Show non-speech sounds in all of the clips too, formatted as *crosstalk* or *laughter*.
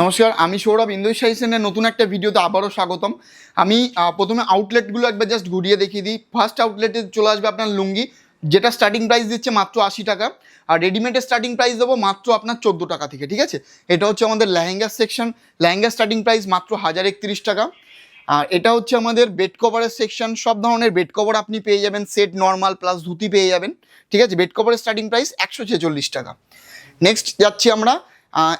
নমস্কার, আমি সৌরভ ইন্দোর সাইসেনের নতুন একটা ভিডিওতে আবারও স্বাগতম। আমি প্রথমে আউটলেটগুলো একবার জাস্ট ঘুরিয়ে দেখিয়ে দিই। ফার্স্ট আউটলেটে চলে আসবে আপনার লুঙ্গি, যেটা স্টার্টিং প্রাইস দিচ্ছে মাত্র আশি টাকা। আর রেডিমেডের স্টার্টিং প্রাইস দেবো মাত্র আপনার চোদ্দ টাকা থেকে, ঠিক আছে? এটা হচ্ছে আমাদের lehenga section lehenga starting price মাত্র হাজার একত্রিশ টাকা। আর এটা হচ্ছে আমাদের বেড কভারের সেকশন সব ধরনের বেড কভার আপনি পেয়ে যাবেন। সেট নর্মাল প্লাস ধুতি পেয়ে যাবেন। ঠিক আছে? বেড কভারের স্টার্টিং প্রাইস একশো ছেচল্লিশ টাকা। নেক্সট যাচ্ছি আমরা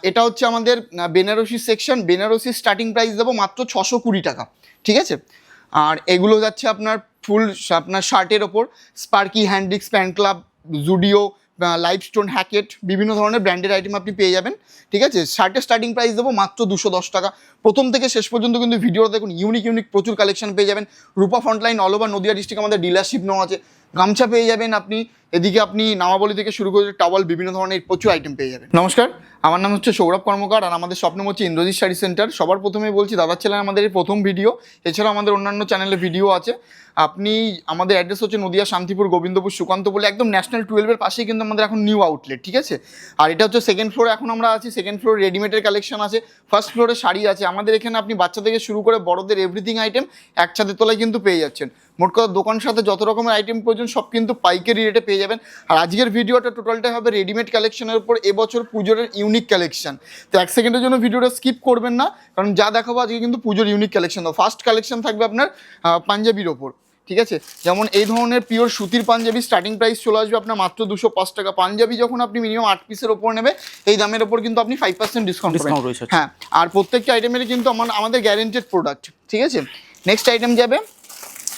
এটা হচ্ছে আমাদের Banarasi section Banarasi starting price দেবো মাত্র ছশো কুড়ি টাকা, ঠিক আছে? আর এগুলো যাচ্ছে আপনার ফুল আপনার শার্টের ওপর Sparky Hendricks pant club Zudio Lifestone Hackett বিভিন্ন ধরনের ব্র্যান্ডেড আইটেম আপনি পেয়ে যাবেন, ঠিক আছে? শার্টের স্টার্টিং প্রাইস দেবো মাত্র দুশো দশ টাকা। প্রথম থেকে শেষ পর্যন্ত কিন্তু ভিডিও দেখুন ইউনিক ইউনিক প্রচুর কালেকশন পেয়ে যাবেন। Rupa frontline all over Nadia district আমাদের ডিলারশিপ নেওয়া আছে। গামছা পেয়ে যাবেন আপনি। এদিকে আপনি নামাবলি থেকে শুরু করে টাওয়াল, বিভিন্ন ধরনের প্রচুর আইটেম পেয়ে যাবেন। নমস্কার, আমার নাম হচ্ছে সৌরভ কর্মকার আর আমাদের স্বপ্ন হচ্ছে ইন্দ্রজিৎ শাড়ি সেন্টার সবার প্রথমে বলছি, দাদার চ্যানেল আমাদের প্রথম ভিডিও এছাড়াও আমাদের অন্যান্য চ্যানেলে ভিডিও আছে। আপনি, আমাদের অ্যাড্রেস হচ্ছে নদিয়া শান্তিপুর গোবিন্দপুর সুকান্ত বলে, একদম ন্যাশনাল টুয়েলভের পাশেই কিন্তু আমাদের এখন নিউ আউটলেট ঠিক আছে? আর এটা হচ্ছে সেকেন্ড ফ্লোরে এখন আমরা আছি সেকেন্ড ফ্লোর রেডিমেডের কালেকশন আছে। ফার্স্ট ফ্লোরে শাড়ি আছে। আমাদের এখানে আপনি বাচ্চা থেকে শুরু করে বড়দের এভরিথিং আইটেম এক ছাদের তলায় কিন্তু পেয়ে যাচ্ছেন। মোট কথা দোকান সাথে যত রকমের আইটেম প্রয়োজন সব কিন্তু পাইকারি রেটে পেয়ে যাবেন। আর আজকের ভিডিওটা টোটালটাই হবে রেডিমেড কালেকশনের উপর এবছর পুজোর ইউনিক কালেকশন তো এক সেকেন্ডের জন্য ভিডিওটা স্কিপ করবেন না কারণ যা দেখাবো আজকে কিন্তু পুজোর ইউনিক কালেকশন ফার্স্ট কালেকশন থাকবে আপনার পাঞ্জাবির ওপর ঠিক আছে? যেমন এই ধরনের পিওর সুতির পাঞ্জাবি স্টার্টিং প্রাইস চলে আসবে আপনার মাত্র দুশো পাঁচ টাকা। পাঞ্জাবি যখন আপনি মিনিমাম আট পিসের ওপর নেবে এই দামের ওপর কিন্তু আপনি ফাইভ পার্সেন্ট ডিসকাউন্ট রয়েছে। হ্যাঁ আর প্রত্যেকটা আইটেমের কিন্তু আমার আমাদের গ্যারেন্টেড প্রোডাক্ট ঠিক আছে? নেক্সট আইটেম যাবে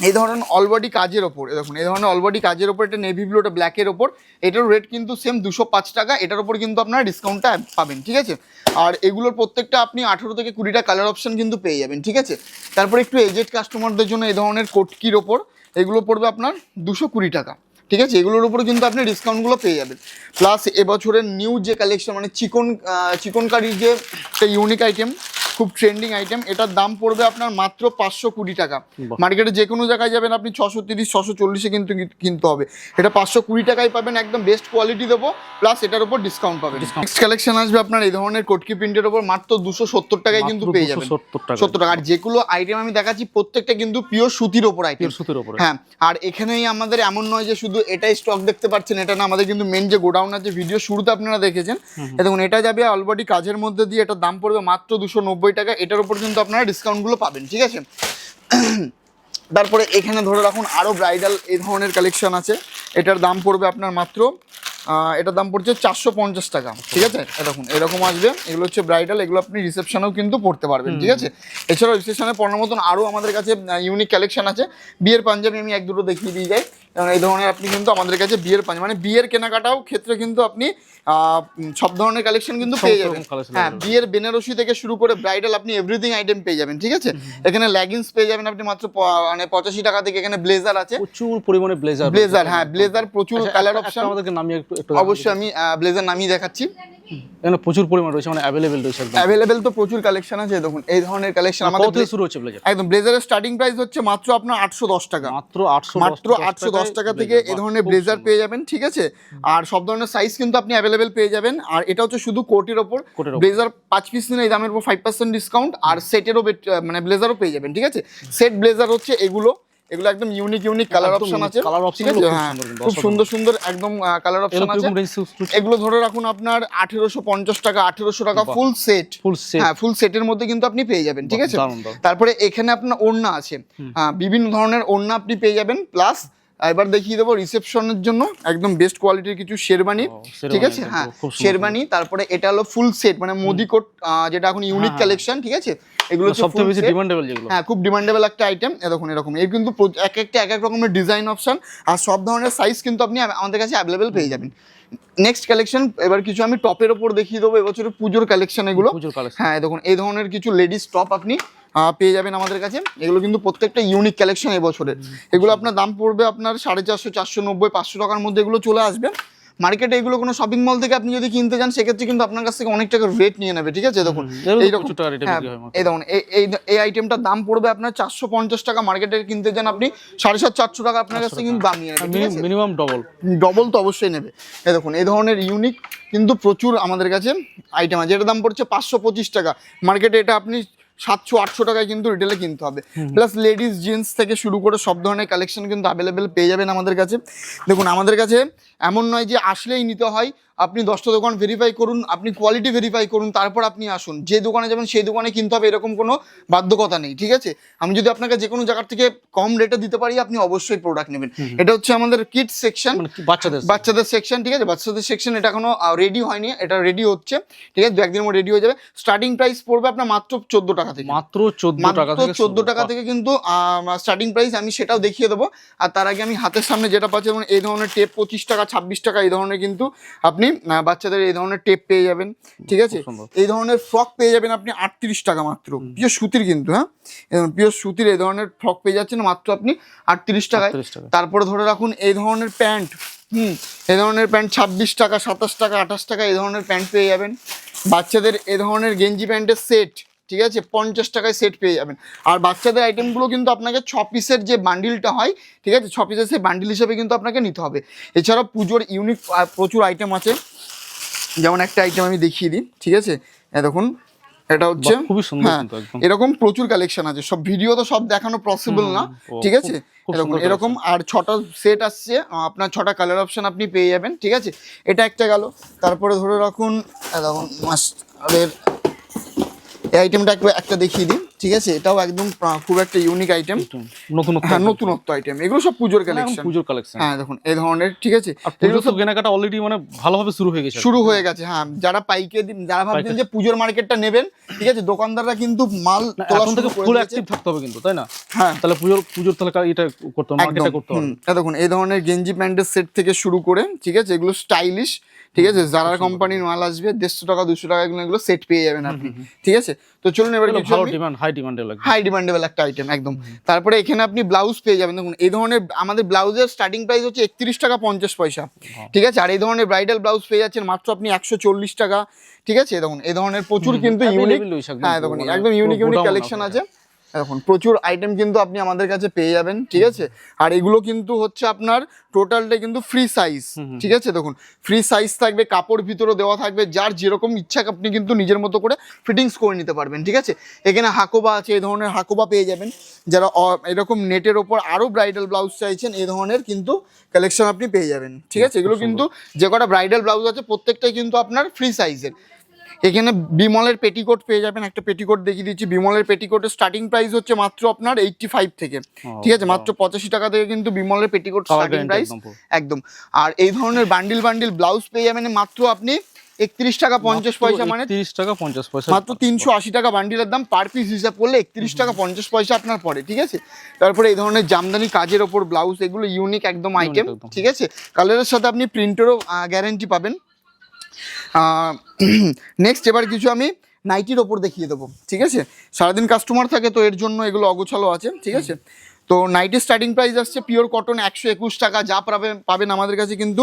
এই ধরনের অলবডি কাজের ওপর দেখুন, এই ধরনের অলবডি কাজের ওপর, এটা নেভি ব্লু এটা ব্ল্যাকের ওপর, এটার রেট কিন্তু সেম দুশো পাঁচ টাকা, এটার ওপর কিন্তু আপনারা ডিসকাউন্টটা পাবেন, ঠিক আছে? আর এগুলোর প্রত্যেকটা আপনি আঠেরো থেকে কুড়িটা কালার অপশন কিন্তু পেয়ে যাবেন, ঠিক আছে? তারপরে একটু এজেড কাস্টমারদের জন্য এই ধরনের কোটকির ওপর, এগুলো পড়বে আপনার দুশো কুড়ি টাকা, ঠিক আছে? এগুলোর উপরে কিন্তু আপনি ডিসকাউন্টগুলো পেয়ে যাবেন। প্লাস এবছরের নিউ যে কালেকশন মানে চিকন চিকন কারির যে একটা ইউনিক আইটেম খুব ট্রেন্ডিং আইটেম এটার দাম পড়বে আপনার মাত্র পাঁচশো কুড়ি টাকা। মার্কেটে যে কোনো জায়গায় যাবেন আপনি ছশো তিরিশ ছশো চল্লিশে কিন্তু কিনতে হবে। এটা পাঁচশো কুড়ি টাকায় পাবেন একদম বেস্ট কোয়ালিটি দেবো প্লাস এটার উপর ডিসকাউন্ট পাবেন। নেক্সট কালেকশন আসবে আপনার এই ধরনের কটকি প্রিন্টের উপর মাত্র দুশো সত্তর টাকায় কিন্তু পেয়ে যাবেন। সত্তর টাকা। আর যেগুলো আইটেম আমি দেখাচ্ছি প্রত্যেকটা কিন্তু পিওর সুতির ওপর আইটেম সুতির ওপর হ্যাঁ আর এখানেই আমাদের এমন নয় যে শুধু এটাই স্টক দেখতে পাচ্ছেন এটা না আমাদের কিন্তু মেন যে গোডাউন আছে ভিডিও শুরুতে আপনারা দেখেছেন। দেখুন এটা যাবে অলরেডি কাজের মধ্যে দিয়ে এটার দাম পড়বে মাত্র দুশো নব্বই টাকা, এটার উপর কিন্তু আপনারা ডিসকাউন্টগুলো পাবেন, ঠিক আছে? তারপরে এখানে ধরে রাখুন আরও ব্রাইডাল এই ধরনের কালেকশন আছে। এটার দাম পড়বে আপনার মাত্র এটার দাম পড়ছে চারশো পঞ্চাশ টাকা, ঠিক আছে? এ দেখুন, এরকম আসবে, এগুলো হচ্ছে ব্রাইডাল এগুলো আপনি রিসেপশনেও কিন্তু পড়তে পারবেন, ঠিক আছে? এছাড়াও রিসেপশনে পড়ার মতন আরও আমাদের কাছে ইউনিক কালেকশন আছে। বিয়ের পাঞ্জাবি আমি এক দুটো দেখিয়ে দিয়ে যাই। কারণ এই ধরনের আপনি কিন্তু আমাদের কাছে বিয়ের পাঞ্জাবি মানে বিয়ের কেনাকাটাও ক্ষেত্রে কিন্তু আপনি সব ধরনের কালেকশন কিন্তু পেয়ে যাবেন। হ্যাঁ বিয়ের বেনারসি থেকে শুরু করে ব্রাইডাল আপনি এভরিথিং আইটেম পেয়ে যাবেন ঠিক আছে? এখানে লেগিংস পেয়ে যাবেন আপনি মাত্র মানে পঁচাশি টাকা থেকে এখানে ব্লেজার আছে। প্রচুর পরিমাণে ব্লেজার ব্লেজার হ্যাঁ ব্লেজার প্রচুর কালার অপশন আমাদেরকে নামিয়ে একটু অবশ্যই আমি ব্লেজার নামিয়ে দেখাচ্ছি। এখানে প্রচুর পরিমাণ রয়েছে মানে অ্যাভেলেবেল রয়েছে অ্যাভেলেবেল তো প্রচুর কালেকশন আছে দেখুন এই ধরনের কালেকশন কত আমাদের থেকে শুরু হচ্ছে ব্লেজার একদম ব্লেজারের স্টার্টিং প্রাইস হচ্ছে মাত্র আপনার আটশো দশ টাকা। মাত্র আটশো মাত্র আটশো দশ টাকা থেকে এই ধরনের ব্লেজার পেয়ে যাবেন ঠিক আছে? আর সব ধরনের সাইজ কিন্তু আপনি অ্যাভেলেবেল পেয়ে যাবেন। আর এটা হচ্ছে শুধু কোটের ওপর। ব্লেজার পাঁচ পিস নিলে এই দামের উপর ফাইভ পার্সেন্ট ডিসকাউন্ট আর সেটেরও মানে ব্লেজারও পেয়ে যাবেন ঠিক আছে? সেট ব্লেজার হচ্ছে এগুলো। এগুলো একদম ইউনিক ইউনিক কালার অপশন আছে। colour ঠিক আছে? খুব হ্যাঁ সুন্দর কিন্তু, খুব। সুন্দর সুন্দর একদম কালার অপশন আছে। এগুলো ধরে রাখুন আপনার আঠেরোশো পঞ্চাশ টাকা আঠেরোশো টাকা ফুল সেট ফুল সেট হ্যাঁ ফুল সেটের মধ্যে কিন্তু আপনি পেয়ে যাবেন ঠিক আছে। তারপরে এখানে আপনার ওড়না আছে। বিভিন্ন ধরনের ওড়না আপনি পেয়ে যাবেন প্লাস এবার দেখিয়ে দেবো রিসেপশনের জন্য একদম বেস্ট কোয়ালিটির কিছু শেরবানি। ঠিক আছে? হ্যাঁ শেরবানি তারপরে এটা হলো ফুল সেট মানে মোদি কোট যেটা এখন ইউনিক হ্যাঁ। কালেকশন ঠিক আছে? এগুলো সবথেকে বেশি। ডিমান্ডেবল যেগুলো। হ্যাঁ খুব ডিমান্ডেবল একটা আইটেম এরকম এরকম এর কিন্তু এক একটা এক এক রকমের ডিজাইন অপশন আর সব ধরনের সাইজ কিন্তু আপনি আমাদের কাছে অ্যাভেলেবেল পেয়ে যাবেন। নেক্সট কালেকশন এবার কিছু আমি টপের ওপর দেখিয়ে দেবো এবছরের পুজোর কালেকশন এগুলো। হ্যাঁ দেখুন এই ধরনের কিছু লেডিস টপ আপনি পেয়ে যাবেন আমাদের কাছে। এগুলো কিন্তু প্রত্যেকটা ইউনিক কালেকশন এবছরের এগুলো আপনার দাম পড়বে আপনার সাড়ে চারশো চারশো নব্বই পাঁচশো টাকার মধ্যে এগুলো চলে আসবে। মার্কেটে এগুলো কোনো শপিং মল থেকে আপনি যদি কিনতে যান সেক্ষেত্রে কিন্তু আপনার কাছ থেকে অনেক টাকা রেট নিয়ে নেবে ঠিক আছে? দেখুন হ্যাঁ, এই দেখুন এই আইটেমটার দাম পড়বে আপনার চারশো পঞ্চাশ টাকা। মার্কেটে কিনতে যান আপনি সাড়ে সাত চারশো টাকা আপনার কাছ থেকে কিন্তু দাম নিয়ে নেবে মিনিমাম ডবল ডবল তো অবশ্যই নেবে। এই দেখুন এই ধরনের ইউনিক কিন্তু প্রচুর আমাদের কাছে আইটেম আছে। এটার দাম পড়ছে পাঁচশো পঁচিশ টাকা। মার্কেটে এটা আপনি সাতশো আটশো টাকায় কিন্তু রিটেলে কিনতে হবে। প্লাস লেডিস জিন্স থেকে শুরু করে সব ধরনের কালেকশন কিন্তু অ্যাভেলেবেল পেয়ে যাবেন আমাদের কাছে। দেখুন আমাদের কাছে এমন নয় যে আসলেই নিতে হয় আপনি দশটা দোকান ভেরিফাই করুন আপনি কোয়ালিটি ভেরিফাই করুন তারপর আপনি আসুন। যে দোকানে যাবেন সেই দোকানে কিনতে হবে এরকম কোনো বাধ্যকতা নেই ঠিক আছে? আমি যদি আপনাকে যে কোনো জায়গার থেকে কম রেটে দিতে পারি আপনি অবশ্যই প্রোডাক্ট নেবেন। এটা হচ্ছে আমাদের কিট সেকশন মানে বাচ্চাদের বাচ্চাদের সেকশন ঠিক আছে? বাচ্চাদের সেকশন এটা এখনও রেডি হয়নি এটা রেডি হচ্ছে ঠিক আছে? দু একদিনের মধ্যে রেডি হয়ে যাবে। স্টার্টিং প্রাইস পড়বে আপনার মাত্র চোদ্দ টাকা থেকে। মাত্র চোদ্দ টাকা থেকে চোদ্দ টাকা থেকে কিন্তু স্টার্টিং প্রাইস আমি সেটাও দেখিয়ে দেবো। আর তার আগে আমি হাতের সামনে যেটা পাচ্ছি যেমন এই ধরনের টেপ পঁচিশ টাকা ছাব্বিশ টাকা এই ধরনের কিন্তু আপনি আহ, বাচ্চাদের এই ধরনের টেপ পেয়ে যাবেন ঠিক আছে? এই ধরনের ফ্রক পেয়ে যাবেন আপনি আটত্রিশ টাকা মাত্র। পিওর সুতির কিন্তু হ্যাঁ? পিওর সুতির এই ধরনের ফ্রক পেয়ে যাচ্ছেন মাত্র আপনি আটত্রিশ টাকায়। 38 টাকা। তারপরে ধরে রাখুন এই ধরনের প্যান্ট হুম এই ধরনের প্যান্ট ছাব্বিশ টাকা সাতাশ টাকা আঠাশ টাকা এই ধরনের প্যান্ট পেয়ে যাবেন। বাচ্চাদের এ ধরনের গেঞ্জি প্যান্টের সেট ঠিক আছে পঞ্চাশ টাকায় সেট পেয়ে যাবেন। আর বাচ্চাদের আইটেমগুলো কিন্তু আপনাকে ছ পিসের যে বান্ডিলটা হয় ঠিক আছে ছ পিসের সেই বান্ডিল হিসেবে কিন্তু আপনাকে নিতে হবে। এছাড়াও পুজোর ইউনিক প্রচুর আইটেম আছে। যেমন একটা আইটেম আমি দেখিয়ে দিই ঠিক আছে? দেখুন এটা হচ্ছে খুবই সুন্দর হ্যাঁ এরকম প্রচুর কালেকশন আছে। সব ভিডিও তো সব দেখানো পসিবল না ঠিক আছে? এরকম এরকম আর ছটা সেট আসছে আপনার ছটা কালার অপশন আপনি পেয়ে যাবেন ঠিক আছে? এটা একটা গেল তারপরে ধরে রাখুন দেখুন মাস্টারের এই আইটেমটা একটু একটা দেখিয়ে দিই। ঠিক আছে? এটাও একদম খুব একটা ইউনিক আইটেম নতুন হ্যাঁ নতুনত্ব আইটেম এগুলো সব পুজোর কালেকশন পুজোর কালেকশন হ্যাঁ দেখুন এই ধরনের ঠিক আছে? এগুলো তো কেনাকাটা অলরেডি মানে ভালোভাবে শুরু হয়ে গেছে। শুরু হয়ে গেছে হ্যাঁ। যারা পাইকে যারা ভাবছেন যে পুজোর মার্কেটটা নেবেন ঠিক আছে? দোকানদাররা কিন্তু মাল তোলা থেকে ফুল। অ্যাক্টিভ থাকতে হবে কিন্তু তাই না? হ্যাঁ। তাহলে পুজোর পুজোর তাহলে এটা করতে হবে মার্কেটটা করতে হবে। দেখুন এই ধরনের গেঞ্জি প্যান্টের সেট থেকে শুরু করে ঠিক আছে? এগুলো স্টাইলিশ ঠিক আছে? যারা কোম্পানির মাল আসবে দেড়শো টাকা দুশো টাকা এগুলো সেট পেয়ে যাবেন আপনি ঠিক আছে? তো চলুন এবার কিছু ভালো ডিমান্ড হাই ডিমান্ডে লাগবে। হাই ডিমান্ডেবল একটা আইটেম একদম। তারপরে এখানে আপনি ব্লাউজ পেয়ে যাবেন। দেখুন এই ধরনের আমাদের ব্লাউজের স্টার্টিং প্রাইস হচ্ছে একত্রিশ টাকা পঞ্চাশ পয়সা। ঠিক আছে? আর এই ধরনের ব্রাইডাল ব্লাউজ পেয়ে যাচ্ছেন মাত্র আপনি একশো চল্লিশ টাকা। ঠিক আছে? দেখুন এই ধরনের প্রচুর কিন্তু ইউনিক হ্যাঁ দেখুন মানে একদম ইউনিক ইউনিক কালেকশন আছে। দেখুন প্রচুর আইটেম কিন্তু আপনি আমাদের কাছে পেয়ে যাবেন ঠিক আছে? আর এগুলো কিন্তু হচ্ছে আপনার টোটালটা কিন্তু ফ্রি সাইজ ঠিক আছে? দেখুন ফ্রি সাইজ থাকবে কাপড় ভিতরে দেওয়া থাকবে যার যেরকম ইচ্ছা আপনি কিন্তু নিজের মতো করে ফিটিংস করে নিতে পারবেন ঠিক আছে? এখানে হাকোবা আছে এই ধরনের হাকোবা পেয়ে যাবেন। যারা এরকম নেটের ওপর আরও ব্রাইডাল ব্লাউজ চাইছেন এই ধরনের কিন্তু কালেকশন আপনি পেয়ে যাবেন ঠিক আছে? এগুলো কিন্তু যে কটা ব্রাইডাল ব্লাউজ আছে প্রত্যেকটাই কিন্তু আপনার ফ্রি সাইজের এখানে বিমলের পেটিকোট পেয়ে যাবেন একটা পেটিকোট দেখিয়ে দিচ্ছি। বিমলের পেটিকোটের স্টার্টিং প্রাইস হচ্ছে মাত্র আপনার এইটটি ফাইভ থেকে ঠিক আছে মাত্র পঁচাশি টাকা থেকে কিন্তু বিমলের পেটিকোট স্টার্টিং প্রাইস একদম আর এই ধরনের বান্ডিল বান্ডিল ব্লাউজ পেয়ে যাবেন মাত্র আপনি একত্রিশ টাকা পঞ্চাশ পয়সা মানে তিরিশ টাকা পঞ্চাশ পয়সা। মাত্র তিনশো আশি টাকা বান্ডিলের দাম পার পিস হিসাব করলে একত্রিশ টাকা পঞ্চাশ পয়সা আপনার পড়ে ঠিক আছে? তারপরে এই ধরনের জামদানি কাজের ওপর ব্লাউজ এগুলো ইউনিক একদম আইটেম ঠিক আছে? কালারের সাথে আপনি প্রিন্টেরও গ্যারেন্টি পাবেন। নেক্সট *clears throat* এবার কিছু আমি নাইটির ওপর দেখিয়ে দেবো ঠিক আছে? সারাদিন কাস্টমার থাকে তো এর জন্য এগুলো অগোছালো আছে ঠিক আছে? তো নাইটের স্টার্টিং প্রাইস আসছে পিওর কটন একশো একুশ টাকা যা পাবেন পাবেন আমাদের কাছে কিন্তু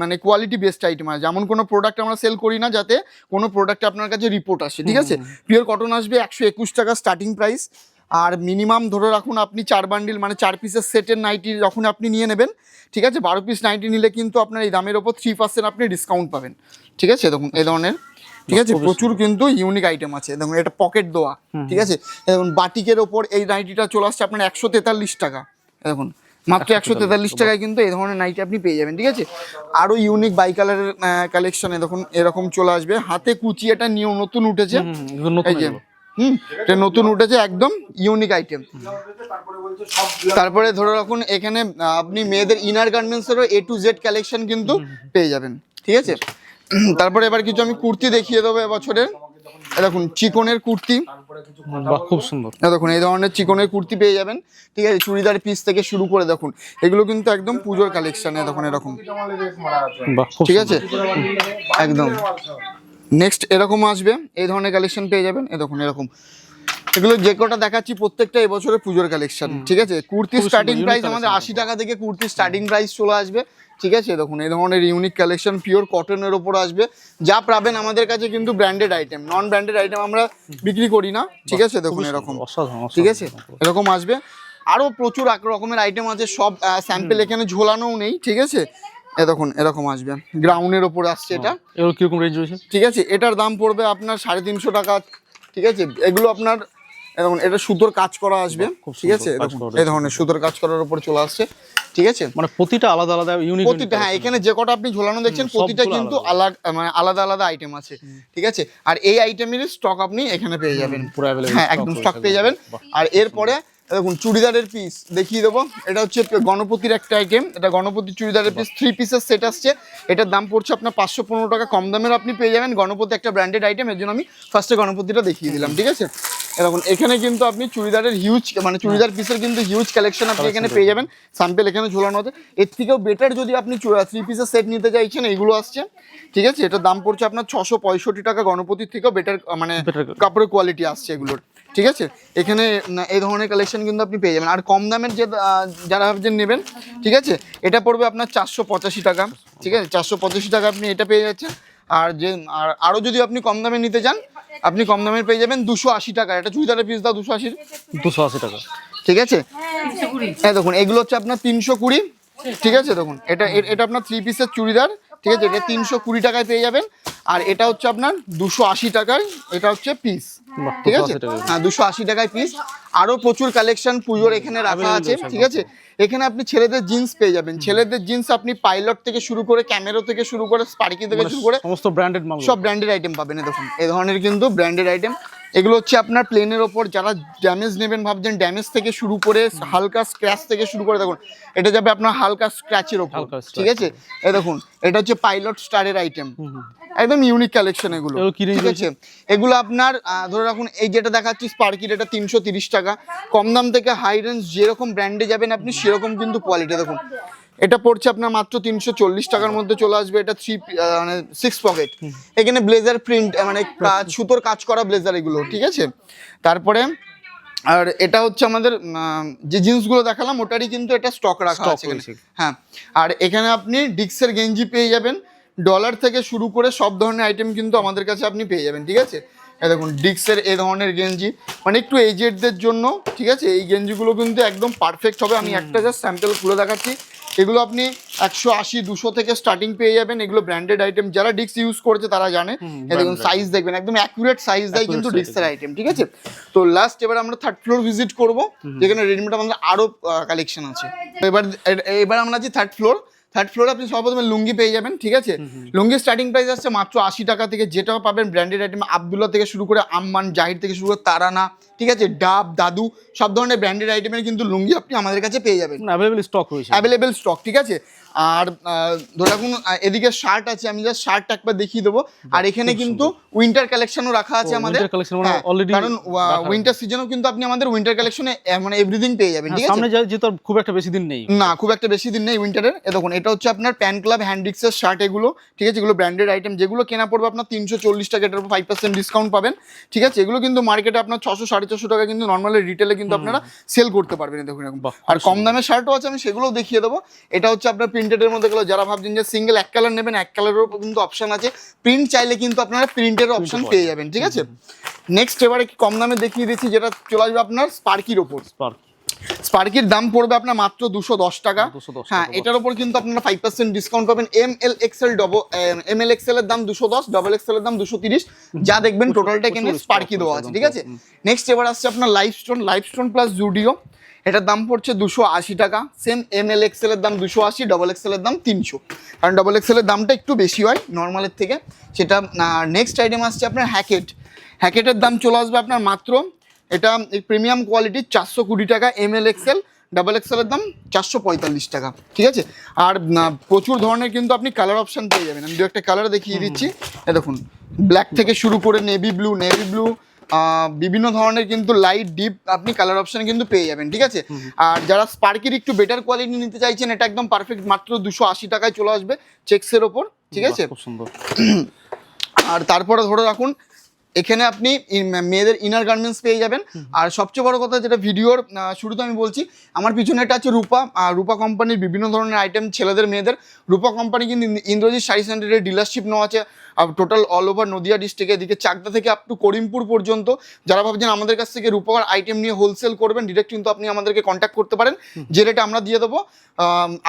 মানে কোয়ালিটি বেস্ট আইটেম আছে। যেমন কোনো প্রোডাক্ট আমরা সেল করি না যাতে কোনো প্রোডাক্টে আপনার কাছে রিপোর্ট আসে ঠিক আছে? পিওর কটন আসবে একশো একুশ টাকা স্টার্টিং প্রাইস আর মিনিমাম ধরে রাখুন আপনি চার বান্ডিল মানে চার পিসের সেটের নাইটি যখন আপনি নিয়ে নেবেন ঠিক আছে? বারো পিস নাইটি নিলে কিন্তু আপনার এই দামের ওপর থ্রি পার্সেন্ট আপনি ডিসকাউন্ট পাবেন। ঠিক আছে? দেখুন এই ধরনের ঠিক আছে? প্রচুর কিন্তু ইউনিক আইটেম আছে। দেখুন এটা পকেট দেওয়া ঠিক আছে? দেখুন বাটিকের ওপর এই নাইটিটা চলে আসছে আপনার একশো তেতাল্লিশ টাকা। দেখুন মাত্র একশো তেতাল্লিশ টাকায় কিন্তু এই ধরনের নাইটি আপনি পেয়ে যাবেন ঠিক আছে? আরও ইউনিক বাই কালারের কালেকশনে দেখুন এরকম চলে আসবে। হাতে কুচি এটা নিয়ে নতুন উঠেছে। এই যে। হুম এটা নতুন উঠেছে একদম ইউনিক আইটেম তারপরে ধরে রাখুন এখানে আপনি মেয়েদের ইনার গার্মেন্টসেরও এ টু জেড কালেকশন কিন্তু পেয়ে যাবেন ঠিক আছে? *clears throat* তারপরে এবার কিছু আমি কুর্তি দেখিয়ে দেবো এবছরের। দেখুন চিকনের কুর্তি। খুব সুন্দর। দেখুন এই ধরনের চিকনের কুর্তি পেয়ে যাবেন ঠিক আছে? চুড়িদার পিস থেকে শুরু করে দেখুন এগুলো কিন্তু একদম পুজোর কালেকশন দেখুন এরকম। ঠিক আছে? একদম। নেক্সট এরকম আসবে এই ধরনের কালেকশন পেয়ে যাবেন। এ দেখুন এরকম। এগুলো যে কটা দেখাচ্ছি প্রত্যেকটা এবছরের পুজোর কালেকশন ঠিক আছে? কুর্তি স্টার্টিং প্রাইস আমাদের আশি টাকা থেকে কুর্তি স্টার্টিং প্রাইস চলে আসবে ঠিক আছে? দেখুন এই ধরনের ইউনিক কালেকশন পিওর কটনের ওপর আসবে। যা পাবেন আমাদের কাছে কিন্তু branded item non branded item আমরা বিক্রি করি না ঠিক আছে? দেখুন এরকম। ঠিক আছে? এরকম আসবে। আরও প্রচুর এক রকমের আইটেম আছে সব স্যাম্পেল এখানে ঝোলানোও নেই ঠিক আছে? এ দেখুন এরকম আসবে। গ্রাউন্ডের ওপর আসছে এটা। এগুলো কীরকম রেঞ্জ রয়েছে? ঠিক আছে এটার দাম পড়বে আপনার সাড়ে তিনশো টাকা ঠিক আছে? এগুলো আপনার দেখুন এটা সুতোর কাজ করা আসবে ঠিক আছে? এই ধরনের সুতোর কাজ করার উপর চলে আসছে ঠিক আছে? মানে প্রতিটা আলাদা আলাদা ইউনিক প্রতিটা হ্যাঁ এখানে যে কটা আপনি ঝোলানো দেখছেন প্রতিটা কিন্তু আলাদা। মানে আলাদা আলাদা আইটেম আছে ঠিক আছে? আর এই আইটেমের স্টক আপনি এখানে পেয়ে যাবেন। পুরো হ্যাঁ একদম স্টক পেয়ে যাবেন। আর এরপরে দেখুন চুড়িদারের পিস দেখিয়ে দেবো। এটা হচ্ছে গণপতির একটা আইটেম এটা গণপতি চুড়িদারের পিস থ্রি পিসের সেট আসছে। এটার দাম পড়ছে আপনার পাঁচশো পনেরো টাকা। কম দামের আপনি পেয়ে যাবেন। গণপতি একটা ব্র্যান্ডেড আইটেম এর জন্য আমি ফার্স্টে গণপতিটা দেখিয়ে দিলাম ঠিক আছে? দেখুন এখানে কিন্তু আপনি চুড়িদারের হিউজ মানে চুড়িদার পিসের কিন্তু হিউজ কালেকশন আপনি এখানে পেয়ে যাবেন। স্যাম্পেল এখানে ঝোলানো আছে। এর থেকেও বেটার যদি আপনি থ্রি পিসের সেট নিতে চাইছেন এইগুলো আসছে ঠিক আছে? এটার দাম পড়ছে আপনার ছশো পঁয়ষট্টি টাকা। গণপতির থেকেও বেটার মানে কাপড়ের কোয়ালিটি আসছে এগুলোর। ঠিক আছে? এখানে এই ধরনের কালেকশন কিন্তু আপনি পেয়ে যাবেন। আর কম দামের যে যারা ভাবছেন নেবেন ঠিক আছে? এটা পড়বে আপনার চারশো পঁচাশি টাকা ঠিক আছে? চারশো পঁচাশি টাকা আপনি এটা পেয়ে যাচ্ছেন। আর যে আর আরও যদি আপনি কম দামে নিতে চান আপনি কম দামের পেয়ে যাবেন দুশো আশি টাকা। এটা চুড়িদারের পিস দাও দুশো আশির দুশো আশি টাকা। ঠিক আছে? হ্যাঁ দেখুন এগুলো হচ্ছে আপনার তিনশো কুড়ি। ঠিক আছে দেখুন এটা এটা আপনার থ্রি পিসের চুড়িদার। ঠিক আছে এটা তিনশো কুড়ি টাকায় পেয়ে যাবেন। আর এটা হচ্ছে আপনার দুশো আশি টাকায় এটা হচ্ছে পিস ঠিক আছে? হ্যাঁ দুশো আশি টাকায় পিস আরও প্রচুর কালেকশন পুজোর এখানে রাখা আছে ঠিক আছে? এখানে আপনি ছেলেদের জিন্স পেয়ে যাবেন। ছেলেদের জিন্স আপনি পাইলট থেকে শুরু করে ক্যামেরো থেকে শুরু করে স্পার্কি থেকে মানে শুরু করে সমস্ত ব্র্যান্ডেড মাল। সব ব্র্যান্ডেড আইটেম পাবেন দেখুন এই ধরনের কিন্তু ব্র্যান্ডেড আইটেম এগুলো হচ্ছে আপনার প্লেনের ওপর যারা ড্যামেজ নেবেন ভাবছেন ড্যামেজ থেকে শুরু করে হালকা স্ক্র্যাচ থেকে শুরু করে দেখুন এটা যাবে আপনার হালকা স্ক্র্যাচের ওপর ঠিক আছে? এই দেখুন এটা হচ্ছে পাইলট স্টারের আইটেম একদম ইউনিক কালেকশন এগুলো ঠিক আছে? এগুলো আপনার ধরে রাখুন এই যেটা দেখাচ্ছি স্পার্কির এটা তিনশো টাকা। কম দাম থেকে হাই রেঞ্জ যেরকম ব্র্যান্ডে যাবেন আপনি সেরকম কিন্তু কোয়ালিটি দেখুন। এটা পড়ছে আপনার মাত্র তিনশো চল্লিশ টাকার মধ্যে চলে আসবে। এটা থ্রি মানে সিক্স পকেট এখানে ব্লেজার প্রিন্ট মানে কাজ সুতোর কাজ করা ব্লেজার এগুলো ঠিক আছে? তারপরে আর এটা হচ্ছে আমাদের যে জিন্সগুলো দেখালাম ওটারই কিন্তু এটা স্টক রাখা আছে হ্যাঁ। আর এখানে আপনি ডিক্সের গেঞ্জি পেয়ে যাবেন। ডলার থেকে শুরু করে সব ধরনের আইটেম কিন্তু আমাদের কাছে আপনি পেয়ে যাবেন ঠিক আছে? দেখুন ডিক্সের এ ধরনের গেঞ্জি। মানে একটু এজেডদের জন্য ঠিক আছে? এই গেঞ্জিগুলো কিন্তু একদম পারফেক্ট হবে। আমি একটা জাস্ট স্যাম্পেল খুলে দেখাচ্ছি। এগুলো আপনি একশো আশি দুশো থেকে স্টার্টিং পেয়ে যাবেন। এগুলো ব্র্যান্ডেড আইটেম যারা ডিক্স ইউজ করছে তারা জানে। দেখুন সাইজ দেখবেন একদম অ্যাকুরেট সাইজ দেয় কিন্তু ডিস্কের ডিক্সের আইটেম ঠিক আছে? তো লাস্ট এবার আমরা থার্ড ফ্লোর ভিজিট করব। যেখানে রেডিমেড আমাদের আরও কালেকশন আছে। এবার এবার আমরা আছি থার্ড ফ্লোর থার্ড ফ্লোরে আপনি সর্বপ্রথমে লুঙ্গি পেয়ে যাবেন ঠিক আছে? লুঙ্গির স্টার্টিং প্রাইস আসছে মাত্র আশি টাকা থেকে যেটাও পাবেন ব্র্যান্ডেড আইটেম আবদুল্লা থেকে শুরু করে আম্মান জাহির থেকে শুরু করে তারানা ঠিক আছে? ডাব দাদু সব ধরনের ব্র্যান্ডেড আইটেমের কিন্তু লুঙ্গি আপনি আমাদের কাছে পেয়ে যাবেন। অ্যাভেলেবল স্টক রয়েছে। অ্যাভেলেবেল স্টক ঠিক আছে? আর আহ, ধরে রাখুন এদিকে শার্ট আছে আমি জাস্ট শার্ট একবার দেখিয়ে দেবো। আর এখানে কিন্তু উইন্টার কালেকশনও রাখা আছে আমাদের। মানে হ্যাঁ, কারণ উইন্টার সিজনেও কিন্তু আপনি আমাদের উইন্টার কালেকশনে মানে এভরিথিং পেয়ে যাবেন ঠিক আছে? হ্যাঁ, সামনে যা- যেহেতু খুব একটা বেশি দিন নেই। না খুব একটা বেশি দিন নেই উইন্টারের এ দেখুন এটা হচ্ছে আপনার প্যান ক্লাব হ্যান্ডিক্সের শার্ট এগুলো ঠিক আছে? এগুলো ব্র্যান্ডেড আইটেম যেগুলো কেনা পড়বে আপনার তিনশো চল্লিশ টাকা এটার উপর ফাইভ পার্সেন্ট ডিসকাউন্ট পাবেন ঠিক আছে? এগুলো কিন্তু মার্কেটে আপনার ছশো সাড়ে ছশো টাকা কিন্তু নর্মালি রিটেলে কিন্তু আপনারা সেল করতে পারবেন দেখুন আর কম দামের শার্টও আছে আমি সেগুলোও দেখিয়ে দেবো। এটা হচ্ছে আপনার প্রিন্টেডের মধ্যে গেলো। যারা ভাবছেন যে সিঙ্গেল এক কালার নেবেন এক কালারেরও কিন্তু অপশন আছে। প্রিন্ট চাইলে কিন্তু আপনারা প্রিন্টের অপশন পেয়ে যাবেন ঠিক আছে? নেক্সট এবারে কি কম দামে দেখিয়ে দিচ্ছি যেটা চলে আসবে আপনার স্পার্কির ওপর। স্পার্ক স্পার্কির দাম পড়বে আপনার মাত্র দুশো দশ টাকা। হ্যাঁ এটার উপর কিন্তু আপনারা ফাইভ পার্সেন্ট ডিসকাউন্ট পাবেন। M L XL double M L XL এর দাম দুশো দশ ডবল এক্সেল এর দাম দুশো তিরিশ। যা দেখবেন টোটালটা প্রচুর স্পার্কি দেওয়া আছে ঠিক আছে? নেক্সট এবার আসছে আপনার life stone life stone plus Zudio এটার দাম পড়ছে দুশো আশি টাকা। সেম এম এল এক্সেল এর দাম দুশো আশি ডবল এক্সেল এর দাম তিনশো। কারণ ডবল এক্সেল এর দামটা একটু বেশি হয় নর্মালের থেকে। সেটা নেক্সট আইটেম আসছে আপনার হ্যাকেট হ্যাকেটের দাম চলে আসবে আপনার মাত্র, এটা প্রিমিয়াম কোয়ালিটির চারশো কুড়ি টাকা এম এল এক্সেল ডাবল এক্সেলের দাম চারশো পঁয়তাল্লিশ টাকা। ঠিক আছে? আর প্রচুর ধরনের কিন্তু আপনি কালার অপশন পেয়ে যাবেন। আমি দু একটা কালার দেখিয়ে দিচ্ছি। দেখুন ব্ল্যাক থেকে শুরু করে নেভি ব্লু নেভি ব্লু বিভিন্ন ধরনের কিন্তু লাইট ডিপ আপনি কালার অপশন কিন্তু পেয়ে যাবেন ঠিক আছে? আর যারা স্পার্কির একটু বেটার কোয়ালিটি নিতে চাইছেন এটা একদম পারফেক্ট মাত্র দুশো আশি টাকায় চলে আসবে চেক্সের ওপর ঠিক আছে? খুব সুন্দর। আর তারপরে ধরে রাখুন এখানে আপনি মেয়েদের ইনার গার্মেন্টস পেয়ে যাবেন। আর সবচেয়ে বড় কথা যেটা ভিডিওর শুরুতে আমি বলছি আমার পিছনে এটা আছে রূপা আর রূপা কোম্পানির বিভিন্ন ধরনের আইটেম ছেলেদের মেয়েদের। রূপা কোম্পানি কিন্তু ইন্দ্রজিৎ শাড়ি সেন্টারের ডিলারশিপ নেওয়া আছে। টোটাল অল ওভার নদিয়া ডিস্ট্রিক্টে এদিকে চাকদা থেকে আপ টু করিমপুর পর্যন্ত। যারা ভাবছেন আমাদের কাছ থেকে রূপার আইটেম নিয়ে হোলসেল করবেন ডিরেক্ট কিন্তু আপনি আমাদেরকে কন্ট্যাক্ট করতে পারেন। যে রেটে আমরা দিয়ে দেবো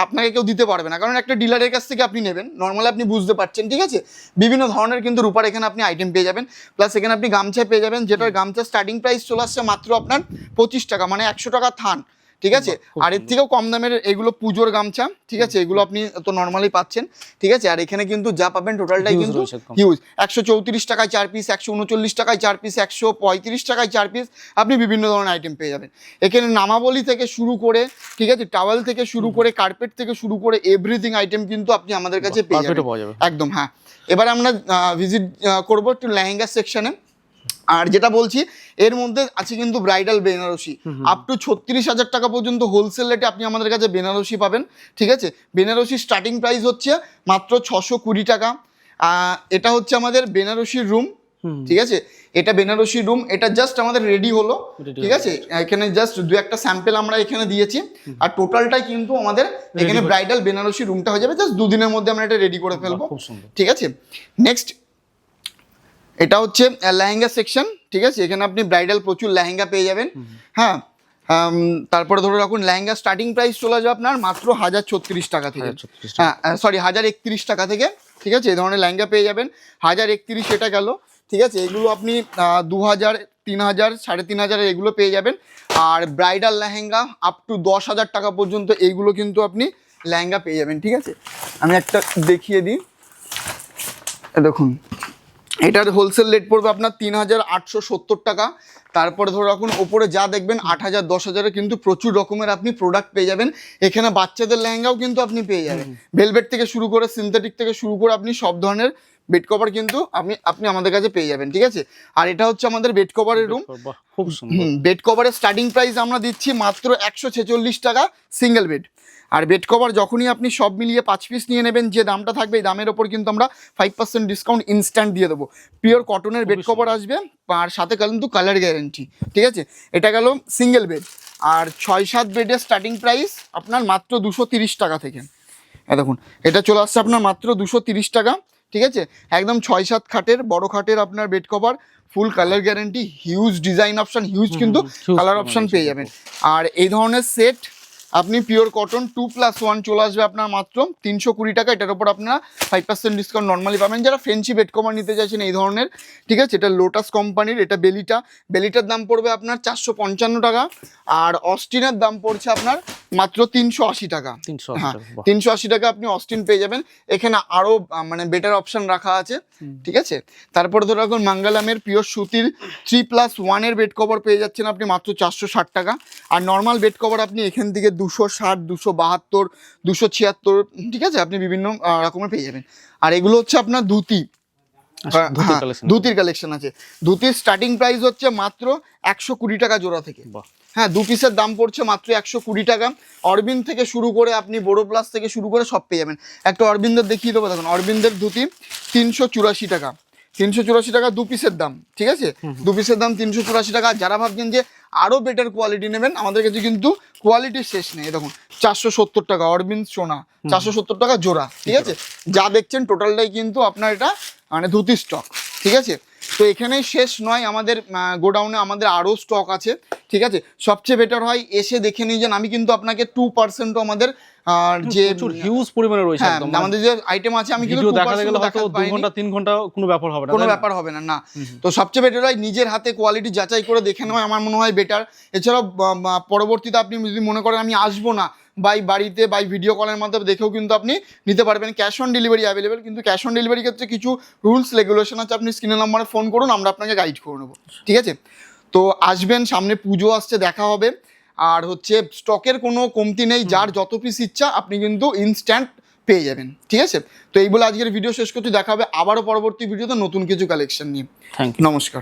আপনাকে কেউ দিতে পারবে না। কারণ একটা ডিলারের কাছ থেকে আপনি নেবেন। নর্মালি আপনি বুঝতে পারছেন ঠিক আছে? বিভিন্ন ধরনের কিন্তু রূপার এখানে আপনি আইটেম পেয়ে যাবেন। প্লাস এখানে আপনি গামছা পেয়ে যাবেন যেটার গামছা স্টার্টিং প্রাইস চলে আসছে মাত্র আপনার পঁচিশ টাকা মানে একশো টাকা থান। ঠিক আছে? আর এর থেকেও কম দামের এগুলো পুজোর গামছা ঠিক আছে? এগুলো আপনি তো নর্মালি পাচ্ছেন ঠিক আছে? আর এখানে কিন্তু যা পাবেন টোটালটাই কিন্তু। হিউজ একশো চৌত্রিশ টাকায় চার পিস একশো উনচল্লিশ টাকায় চার পিস একশো পঁয়ত্রিশ টাকায় চার পিস আপনি বিভিন্ন ধরনের আইটেম পেয়ে যাবেন। এখানে নামাবলি থেকে শুরু করে ঠিক আছে? টাওয়েল থেকে শুরু করে কার্পেট থেকে শুরু করে এভরিথিং আইটেম কিন্তু আপনি আমাদের কাছে পেয়ে যাবেন। পাওয়া যাবে। একদম হ্যাঁ। এবার আমরা ভিজিট করব একটু লেহেঙ্গা সেকশনে আর যেটা বলছি এর মধ্যে আছে কিন্তু ব্রাইডাল বেনারসি আপ টু ছত্রিশ হাজার টাকা পর্যন্ত হোলসেল রেটে আপনি আমাদের কাছে বেনারসি পাবেন ঠিক আছে? বেনারসি স্টার্টিং প্রাইস হচ্ছে মাত্র ছশো কুড়ি টাকা। এটা হচ্ছে আমাদের বেনারসির রুম ঠিক আছে? এটা বেনারসি রুম এটা জাস্ট আমাদের রেডি হলো ঠিক আছে? এখানে জাস্ট দু একটা স্যাম্পেল আমরা এখানে দিয়েছি। আর টোটালটাই কিন্তু আমাদের এখানে ব্রাইডাল বেনারসি রুমটা হয়ে যাবে। জাস্ট দুদিনের মধ্যে আমরা এটা রেডি করে ফেলব ঠিক আছে? নেক্সট এটা হচ্ছে লেহেঙ্গা সেকশন ঠিক আছে? এখানে আপনি ব্রাইডাল প্রচুর লেহেঙ্গা পেয়ে যাবেন। হ্যাঁ তারপরে ধরে রাখুন লেহেঙ্গা স্টার্টিং প্রাইস চলে যাবে আপনার মাত্র হাজার ছত্রিশ টাকা থেকে। হ্যাঁ সরি হাজার একত্রিশ টাকা থেকে ঠিক আছে? এই ধরনের লেহেঙ্গা পেয়ে যাবেন। হাজার একত্রিশ এটা গেল ঠিক আছে? এগুলো আপনি দু হাজার তিন হাজার সাড়ে তিন হাজার এগুলো পেয়ে যাবেন। আর ব্রাইডাল লেহেঙ্গা আপ টু দশ হাজার টাকা পর্যন্ত এইগুলো কিন্তু আপনি লেহেঙ্গা পেয়ে যাবেন ঠিক আছে? আমি একটা দেখিয়ে দিই। দেখুন এটার হোলসেল রেট পড়বে আপনার তিন হাজার আটশো সত্তর টাকা। তারপরে ধরে রাখুন ওপরে যা দেখবেন আট হাজার দশ হাজারে কিন্তু প্রচুর রকমের আপনি প্রোডাক্ট পেয়ে যাবেন। এখানে বাচ্চাদের লেহেঙ্গাও কিন্তু আপনি পেয়ে যাবেন। ভেলভেট থেকে শুরু করে সিনথেটিক থেকে শুরু করে আপনি সব ধরনের বেড কভার কিন্তু আপনি আপনি আমাদের কাছে পেয়ে যাবেন ঠিক আছে? আর এটা হচ্ছে আমাদের বেড কভারের রুম খুব সুন্দর। বেড কভারের স্টার্টিং প্রাইস আমরা দিচ্ছি মাত্র একশো ছেচল্লিশ টাকা সিঙ্গেল বেড আর বেড কভার যখনই আপনি সব মিলিয়ে পাঁচ পিস নিয়ে নেবেন যে দামটা থাকবে এই দামের ওপর কিন্তু আমরা ফাইভ পার্সেন্ট ডিসকাউন্ট ইনস্ট্যান্ট দিয়ে দেবো। পিওর কটনের বেড কভার আসবে আর সাথে কিন্তু কালার গ্যারেন্টি ঠিক আছে? এটা গেল সিঙ্গেল বেড আর ছয় সাত বেডের স্টার্টিং প্রাইস আপনার মাত্র দুশো তিরিশ টাকা থেকে। দেখুন এটা চলে আসছে আপনার মাত্র দুশো তিরিশ টাকা ঠিক আছে? একদম ছয় সাত খাটের বড় খাটের আপনার bed cover full colour guarantee huge design option huge কিন্তু কালার অপশান পেয়ে যাবেন। আর এই ধরনের সেট আপনি pure cotton two plus one চলে আসবে আপনার মাত্র তিনশো কুড়ি টাকা। এটার উপর আপনারা ফাইভ পার্সেন্ট ডিসকাউন্ট নর্মালি পাবেন। যারা ফেন্সি বেড কভার নিতে চাইছেন এই ধরনের ঠিক আছে? এটা লোটাস কোম্পানির এটা বেলিটা বেলিটার দাম পড়বে আপনার চারশো পঞ্চান্ন টাকা। আর অস্টিনের দাম পড়ছে আপনার মাত্র তিনশো আশি টাকা। তিনশো হ্যাঁ তিনশো আশি টাকা আপনি অস্টিন পেয়ে যাবেন। এখানে আরও মানে বেটার অপশন রাখা আছে ঠিক আছে? তারপরে ধরে রাখুন মাঙ্গালামের পিওর সুতির থ্রি প্লাস ওয়ানের বেড কভার পেয়ে যাচ্ছেন আপনি মাত্র চারশো ষাট টাকা। আর নর্মাল বেড কভার আপনি এখান থেকে দুশো ষাট দুশো বাহাত্তর দুশো ছিয়াত্তর ঠিক আছে আপনি বিভিন্ন রকমের পেয়ে যাবেন। আর এগুলো হচ্ছে আপনার ধুতি। হ্যাঁ, ধুতির হ্যাঁ, কালেকশন আছে। ধুতির স্টার্টিং প্রাইস হচ্ছে মাত্র একশো কুড়ি টাকা জোড়া থেকে। হ্যাঁ দু পিসের দাম পড়ছে মাত্র একশো কুড়ি টাকা। অরবিন্দ থেকে শুরু করে আপনি বড় প্লাস থেকে শুরু করে সব পেয়ে যাবেন। একটা অরবিন্দের দেখিয়ে দেবো দেখুন অরবিন্দের ধুতি তিনশো চুরাশি টাকা। তিনশো চুরাশি টাকা দু পিসের দাম ঠিক আছে? দু পিসের দাম তিনশো চুরাশি টাকা। যারা ভাবছেন যে আরও বেটার কোয়ালিটি নেবেন আমাদের কাছে কিন্তু কোয়ালিটি শেষ নেই। দেখুন চারশো সত্তর টাকা অরবিন্দ সোনা চারশো সত্তর টাকা জোড়া ঠিক আছে? যা দেখছেন টোটালটাই কিন্তু আপনার এটা মানে ধুতি স্টক ঠিক আছে? তো এখানেই শেষ নয় আমাদের গোডাউনে আমাদের আরও স্টক আছে ঠিক আছে? সবচেয়ে বেটার হয় এসে দেখে নিয়ে যান। আমি কিন্তু আপনাকে টু পার্সেন্টও আমাদের আহ, যে হিউজ পরিমাণে রয়েছে হ্যাঁ একদম মানে আমাদের যে আইটেম আছে আমি কিন্তু 2% দেখাতে গেলে হয়তো দেখাতে দু পারিনি। ঘণ্টা তিন ঘণ্টা কোনো ব্যাপার হবে না কোনো ব্যাপার হবে না না। তো সবচেয়ে বেটার হয় নিজের হাতে কোয়ালিটি যাচাই করে দেখে নেওয়া আমার মনে হয় বেটার এছাড়াও পরবর্তীতে আপনি যদি মনে করেন আমি আসব না বাই বাড়িতে বাই ভিডিও কলের মাধ্যমে দেখেও কিন্তু আপনি নিতে পারবেন। ক্যাশ অন ডেলিভারি অ্যাভেলেবেল কিন্তু ক্যাশ অন ডেলিভারি ক্ষেত্রে কিছু রুলস রেগুলেশন আছে আপনি স্ক্রিনের নাম্বারে ফোন করুন আমরা আপনাকে গাইড করে নেব। ঠিক আছে? তো আসবেন সামনে পুজো আসছে দেখা হবে। আর হচ্ছে স্টকের কোনো কমতি নেই যার যত পিস ইচ্ছা আপনি কিন্তু ইনস্ট্যান্ট পেয়ে যাবেন ঠিক আছে? তো এই বলে আজকের ভিডিও শেষ করতে দেখাবে আবারও পরবর্তী ভিডিওতে নতুন কিছু কালেকশন নিয়ে। থ্যাংক ইউ নমস্কার।